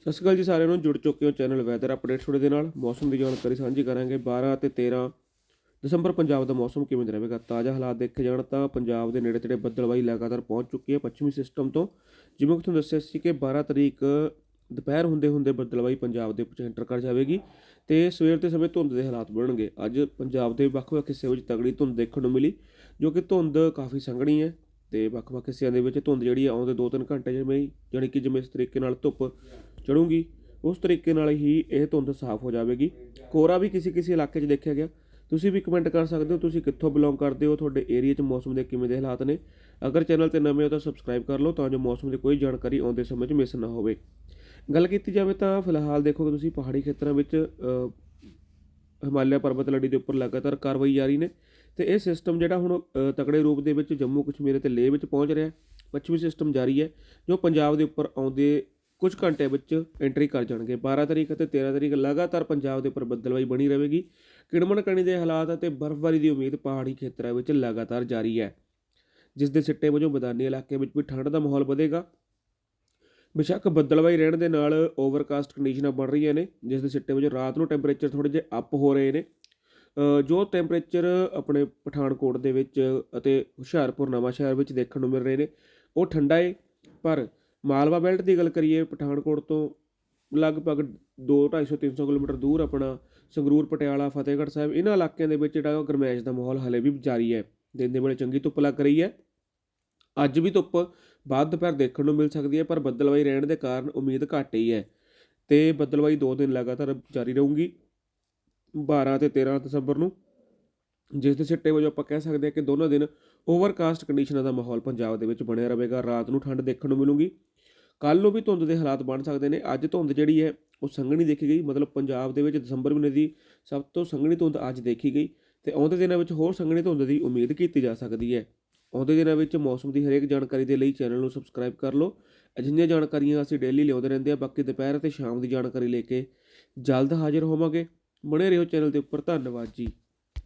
ਸਤਿ ਸ਼੍ਰੀ ਅਕਾਲ ਜੀ ਸਾਰਿਆਂ ਨੂੰ, ਜੁੜ ਚੁੱਕੇ ਹੋ ਚੈਨਲ ਵੈਦਰ ਅਪਡੇਟ ਤੁਹਾਡੇ ਦੇ ਨਾਲ। ਮੌਸਮ ਦੀ ਜਾਣਕਾਰੀ ਸਾਂਝੀ ਕਰਾਂਗੇ। 12 ਅਤੇ 13 ਦਸੰਬਰ ਪੰਜਾਬ ਦਾ ਮੌਸਮ ਕਿਵੇਂ ਰਹੇਗਾ? ਤਾਜ਼ਾ ਹਾਲਾਤ ਦੇਖੇ ਜਾਣ ਤਾਂ ਪੰਜਾਬ ਦੇ ਨੇੜੇ ਤੇੜੇ ਬੱਦਲਵਾਈ ਲਗਾਤਾਰ ਪਹੁੰਚ ਚੁੱਕੀ ਹੈ ਪੱਛਮੀ ਸਿਸਟਮ ਤੋਂ। ਜਿਵੇਂ ਕਿ ਤੁਹਾਨੂੰ ਦੱਸਿਆ ਸੀ ਕਿ 12 ਤਰੀਕ ਦੁਪਹਿਰ ਹੁੰਦੇ ਹੁੰਦੇ ਬੱਦਲਵਾਈ ਪੰਜਾਬ ਦੇ ਵਿੱਚ ਐਂਟਰ ਕਰ ਜਾਵੇਗੀ ਤੇ ਸਵੇਰ ਦੇ ਸਮੇਂ ਧੁੰਦ ਦੇ ਹਾਲਾਤ ਬਣਨਗੇ। ਅੱਜ ਪੰਜਾਬ ਦੇ ਵੱਖ-ਵੱਖ ਹਿੱਸੇ ਵਿੱਚ ਤਗੜੀ ਧੁੰਦ ਦੇਖਣ ਨੂੰ ਮਿਲੀ, ਜੋ ਕਿ ਧੁੰਦ ਕਾਫੀ ਸੰਘਣੀ ਹੈ। ਤੇ ਵੱਖ-ਵੱਖ ਹਿੱਸਿਆਂ ਦੇ ਵਿੱਚ ਧੁੰਦ ਜਿਹੜੀ ਆ ਆਉਂਦੇ 2-3 ਘੰਟੇ ਜਿਵੇਂ ਹੀ, ਜਾਣੀ ਕਿ ਜਿਵੇਂ ਇਸ ਤਰੀਕੇ ਨਾਲ ਧੁੱਪ ਚੜੂਗੀ, ਉਸ ਤਰੀਕੇ ਨਾਲ ਹੀ ਇਹ ਧੁੰਦ ਸਾਫ਼ ਹੋ ਜਾਵੇਗੀ। ਕੋਰਾ ਵੀ ਕਿਸੇ ਕਿਸੇ ਇਲਾਕੇ 'ਚ ਦੇਖਿਆ ਗਿਆ। ਤੁਸੀਂ ਵੀ ਕਮੈਂਟ ਕਰ ਸਕਦੇ ਹੋ, ਤੁਸੀਂ ਕਿੱਥੋਂ ਬਿਲੋਂਗ ਕਰਦੇ ਹੋ, ਤੁਹਾਡੇ ਏਰੀਆ 'ਚ ਮੌਸਮ ਦੇ ਕਿਵੇਂ ਦੇ ਹਾਲਾਤ ਨੇ। ਅਗਰ ਚੈਨਲ ਤੇ ਨਵੇਂ ਹੋ ਤਾਂ ਸਬਸਕ੍ਰਾਈਬ ਕਰ ਲਓ ਤਾਂ ਜੋ ਮੌਸਮ ਦੀ ਕੋਈ ਜਾਣਕਾਰੀ ਆਉਂਦੇ ਸਮੇਂ 'ਚ ਮਿਸ ਨਾ ਹੋਵੇ। ਗੱਲ ਕੀਤੀ ਜਾਵੇ ਤਾਂ ਫਿਲਹਾਲ ਦੇਖੋਗੇ ਤੁਸੀਂ ਪਹਾੜੀ ਖੇਤਰਾਂ ਵਿੱਚ ਹਿਮਾਲਿਆ ਪਰਬਤ ਲੜੀ ਦੇ ਉੱਪਰ ਲਗਾਤਾਰ ਕਾਰਵਾਈ ਜਾਰੀ ਨੇ। ਤੇ ਇਹ ਸਿਸਟਮ ਜਿਹੜਾ ਹੁਣ ਤਕੜੇ ਰੂਪ ਦੇ ਵਿੱਚ ਜੰਮੂ ਕਸ਼ਮੀਰ ਤੇ ਲੇਹ ਵਿੱਚ ਪਹੁੰਚ ਰਿਹਾ ਪੱਛਮੀ ਸਿਸਟਮ ਜਾਰੀ ਹੈ, ਜੋ ਪੰਜਾਬ ਦੇ ਉੱਪਰ ਆਉਂਦੇ ਕੁਝ ਘੰਟੇ ਵਿੱਚ ਐਂਟਰੀ ਕਰ ਜਾਣਗੇ। 12 ਤਰੀਕ ਅਤੇ 13 ਤਰੀਕ ਲਗਾਤਾਰ ਪੰਜਾਬ ਦੇ ਉੱਪਰ ਬੱਦਲਵਾਈ ਬਣੀ ਰਹੇਗੀ। ਕਿੜਮਣ ਕਣੀ ਦੇ ਹਾਲਾਤ ਅਤੇ ਬਰਫ਼ਬਾਰੀ ਦੀ ਉਮੀਦ ਪਹਾੜੀ ਖੇਤਰਾਂ ਵਿੱਚ ਲਗਾਤਾਰ ਜਾਰੀ ਹੈ। ਜਿਸ ਦੇ ਸਿੱਟੇ ਵਜੋਂ ਮੈਦਾਨੀ ਇਲਾਕੇ ਵਿੱਚ ਵੀ ਠੰਡ ਦਾ ਮਾਹੌਲ ਵਧੇਗਾ। ਬੇਸ਼ੱਕ ਬੱਦਲਵਾਈ ਰਹਿਣ ਦੇ ਨਾਲ ਓਵਰਕਾਸਟ ਕੰਡੀਸ਼ਨਾਂ ਬਣ ਰਹੀਆਂ ਨੇ, ਜਿਸ ਦੇ ਸਿੱਟੇ ਵਜੋਂ ਰਾਤ ਨੂੰ ਟੈਂਪਰੇਚਰ ਥੋੜੇ ਜਿਹੇ ਅਪ ਹੋ ਰਹੇ ਨੇ। ਜੋ ਟੈਂਪਰੇਚਰ ਆਪਣੇ ਪਠਾਨਕੋਟ ਦੇ ਵਿੱਚ ਅਤੇ ਹੁਸ਼ਿਆਰਪੁਰ ਨਵਾਂ ਸ਼ਹਿਰ ਵਿੱਚ ਦੇਖਣ ਨੂੰ ਮਿਲ ਰਹੇ ਨੇ, ਉਹ ਠੰਡਾ ਏ। ਪਰ ਮਾਲਵਾ ਬੈਲਟ ਦੀ ਗੱਲ ਕਰੀਏ, ਪਠਾਨਕੋਟ ਤੋਂ ਲਗਭਗ 2 250 300 ਕਿਲੋਮੀਟਰ ਦੂਰ ਆਪਣਾ ਸੰਗਰੂਰ, ਪਟਿਆਲਾ, ਫਤਿਹਗੜ੍ਹ ਸਾਹਿਬ, ਇਹਨਾਂ ਇਲਾਕਿਆਂ ਦੇ ਵਿੱਚ ਜਿਹੜਾ ਉਹ ਗਰਮੈਸ਼ ਦਾ ਮਾਹੌਲ ਹਲੇ ਵੀ ਜਾਰੀ ਹੈ। ਦਿਨ ਦੇ ਵੇਲੇ ਚੰਗੀ ਧੁੱਪ ਲੱਗ ਰਹੀ ਹੈ। ਅੱਜ ਵੀ ਧੁੱਪ ਬਾਅਦ ਦੁਪਹਿਰ ਦੇਖਣ ਨੂੰ ਮਿਲ ਸਕਦੀ ਹੈ, ਪਰ ਬੱਦਲਵਾਈ ਰਹਿਣ ਦੇ ਕਾਰਨ ਉਮੀਦ ਘੱਟ ਹੀ ਹੈ। ਤੇ ਬੱਦਲਵਾਈ 2 ਦਿਨ ਲਗਾਤਾਰ ਜਾਰੀ ਰਹੂਗੀ। 12 ਤੇ 13 ਦਸੰਬਰ ਨੂੰ, ਜਿਸ ਦੇ ਸਿੱਟੇ ਵਜੋਂ ਆਪਾਂ ਕਹਿ ਸਕਦੇ ਹਾਂ ਕਿ ਦੋਨੋਂ ਦਿਨ ਓਵਰਕਾਸਟ ਕੰਡੀਸ਼ਨਾਂ ਦਾ ਮਾਹੌਲ ਪੰਜਾਬ ਦੇ ਵਿੱਚ ਬਣਿਆ ਰਹੇਗਾ। ਰਾਤ ਨੂੰ ਠੰਡ ਦੇਖਣ ਨੂੰ ਮਿਲੂਗੀ। ਕੱਲ ਨੂੰ ਵੀ ਧੁੰਦ ਦੇ ਹਾਲਾਤ ਬਣ ਸਕਦੇ ਨੇ। ਅੱਜ ਧੁੰਦ ਜਿਹੜੀ ਹੈ, ਉਹ ਸੰਘਣੀ ਦੇਖੀ ਗਈ। ਮਤਲਬ ਪੰਜਾਬ ਦੇ ਵਿੱਚ ਦਸੰਬਰ ਮਹੀਨੇ ਦੀ ਸਭ ਤੋਂ ਸੰਘਣੀ ਧੁੰਦ ਅੱਜ ਦੇਖੀ ਗਈ ਤੇ ਆਉਂਦੇ ਦਿਨਾਂ ਵਿੱਚ ਹੋਰ ਸੰਘਣੀ ਧੁੰਦ ਦੀ ਉਮੀਦ ਕੀਤੀ ਜਾ ਸਕਦੀ ਹੈ। ਆਉਂਦੇ ਦਿਨਾਂ ਵਿੱਚ ਮੌਸਮ ਦੀ ਹਰੇਕ ਜਾਣਕਾਰੀ ਦੇ ਲਈ ਚੈਨਲ ਨੂੰ ਸਬਸਕ੍ਰਾਈਬ ਕਰ ਲਓ। ਅਜਿਹੀਆਂ ਜਾਣਕਾਰੀਆਂ ਅਸੀਂ ਡੇਲੀ ਲਿਆਉਂਦੇ ਰਹਿੰਦੇ ਹਾਂ। ਬਾਕੀ ਦੁਪਹਿਰ ਅਤੇ ਸ਼ਾਮ ਦੀ ਜਾਣਕਾਰੀ ਲੈ ਕੇ ਜਲਦ ਹਾਜ਼ਰ ਹੋਵਾਂਗੇ। ਬਣੇ ਰਹੋ ਚੈਨਲ ਦੇ ਉੱਪਰ ਧੰਨਵਾਦ ਜੀ।